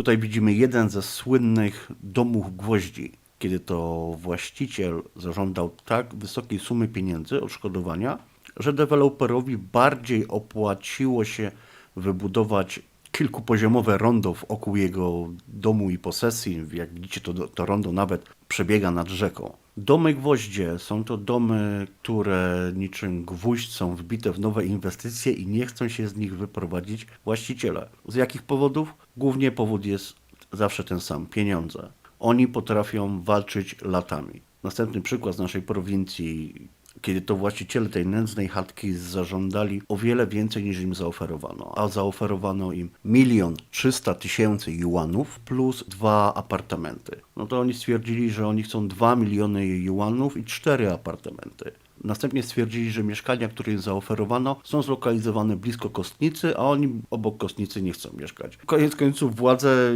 Tutaj widzimy jeden ze słynnych domów gwoździ, kiedy to właściciel zażądał tak wysokiej sumy pieniędzy odszkodowania, że deweloperowi bardziej opłaciło się wybudować kilkupoziomowe rondo wokół jego domu i posesji. Jak widzicie, to, to rondo nawet przebiega nad rzeką. Domy gwoździe są to domy, które niczym gwóźdź są wbite w nowe inwestycje i nie chcą się z nich wyprowadzić właściciele. Z jakich powodów? Głównie powód jest zawsze ten sam pieniądze. Oni potrafią walczyć latami. Następny przykład z naszej prowincji, kiedy to właściciele tej nędznej chatki zażądali o wiele więcej niż im zaoferowano, a zaoferowano im milion trzysta tysięcy juanów plus dwa apartamenty. No to oni stwierdzili, że oni chcą 2 miliony juanów i cztery apartamenty. Następnie stwierdzili, że mieszkania, które im zaoferowano, są zlokalizowane blisko Kostnicy, a oni obok Kostnicy nie chcą mieszkać. Koniec końców władze